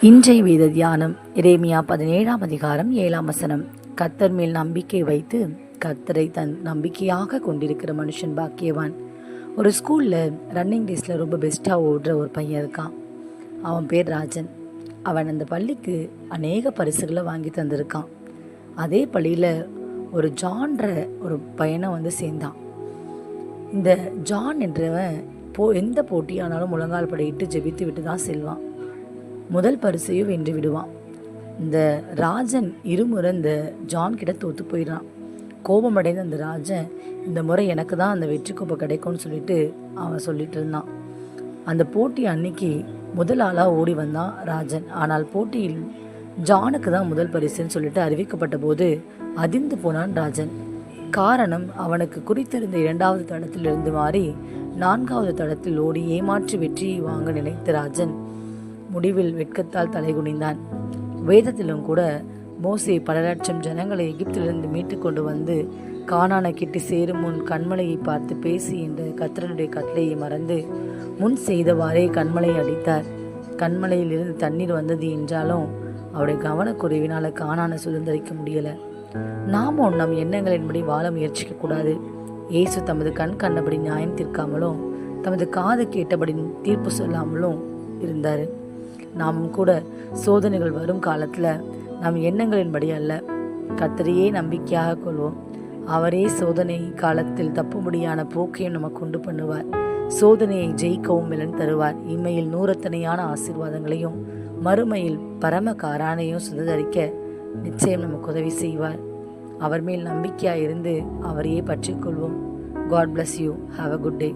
இன்றைய வேத தியானம் இரேமியா பதினேழாம் அதிகாரம் ஏழாம் வசனம். கத்தர் மேல் நம்பிக்கை வைத்து கர்த்தரை தன் நம்பிக்கையாக கொண்டிருக்கிற மனுஷன் பாக்கியவான். ஒரு ஸ்கூலில் ரன்னிங் ரேஸில் ரொம்ப பெஸ்ட்டாக ஓடுற ஒரு பையன் இருக்கான். அவன் பேர் ராஜன். அவன் அந்த பள்ளிக்கு அநேக பரிசுகளை வாங்கி தந்திருக்கான். அதே பள்ளியில் ஒரு ஜான்ற ஒரு பையனை வந்து சேர்ந்தான். இந்த ஜான் என்றவன் போ எந்த போட்டியானாலும் முழங்கால் படையிட்டு ஜெபித்து விட்டு தான் செல்வான். முதல் பரிசையும் வென்று விடுவான். இந்த ராஜன் இருமுறை இந்த ஜான் கிட்ட தோத்து போயிடுறான். கோபமடைந்த அந்த ராஜன் இந்த முறை எனக்கு தான் அந்த வெற்றி கோப்பை கிடைக்கும்னு சொல்லிட்டு அவன் சொல்லிட்டு இருந்தான். அந்த போட்டி அன்னைக்கு முதல் ஆளாக ஓடி வந்தான் ராஜன். ஆனால் போட்டியில் ஜானுக்கு தான் முதல் பரிசுன்னு சொல்லிட்டு அறிவிக்கப்பட்ட போது அதிர்ந்து போனான் ராஜன். காரணம் அவனுக்கு குறித்திருந்த இரண்டாவது தடத்திலிருந்து மாறி நான்காவது தடத்தில் ஓடி ஏமாற்றி வெற்றியை வாங்க நினைத்த ராஜன். முடிவில் வெட்கத்தால் தலைகுனிந்தான். வேதத்திலும் கூட மோசே பல லட்சம் ஜனங்களை எகிப்திலிருந்து மீட்டு கொண்டு வந்து காணான கிட்டி சேரும் முன் கண்மலையை பார்த்து பேசி என்ற கத்திரனுடைய கட்டளையை மறந்து முன் செய்தவாறே கண்மலை அடித்தார். கண்மலையிலிருந்து தண்ணீர் வந்தது என்றாலும் அவருடைய கவனக்குறைவினால காணான சுதந்திரிக்க முடியல. நாமும் நம் எண்ணங்களின்படி வாழ முயற்சிக்க கூடாது. இயேசு தமது கண் கண்டபடி நியாயம் தீர்க்காமலும் தமது காது கேட்டபடி தீர்ப்பு சொல்லாமலும் இருந்தார். நாமும் கூட சோதனைகள் வரும் காலத்தில் நம் எண்ணங்களின்படி அல்ல. கத்தரையே நம்பிக்கையாக கொள்வோம். அவரே சோதனை காலத்தில் தப்பும்படியான போக்கையும் நமக்கு உண்டு பண்ணுவார். சோதனையை ஜெயிக்கவும் பலன் தருவார். இம்மையில் நூறத்தனையான ஆசீர்வாதங்களையும் மறுமையில் பரம காரானையும் சுதந்திரிக்க நிச்சயம் நமக்கு உதவி செய்வார். அவர் மேல் நம்பிக்கையாக இருந்து அவரையே பற்றிக்கொள்வோம் God bless you have a good day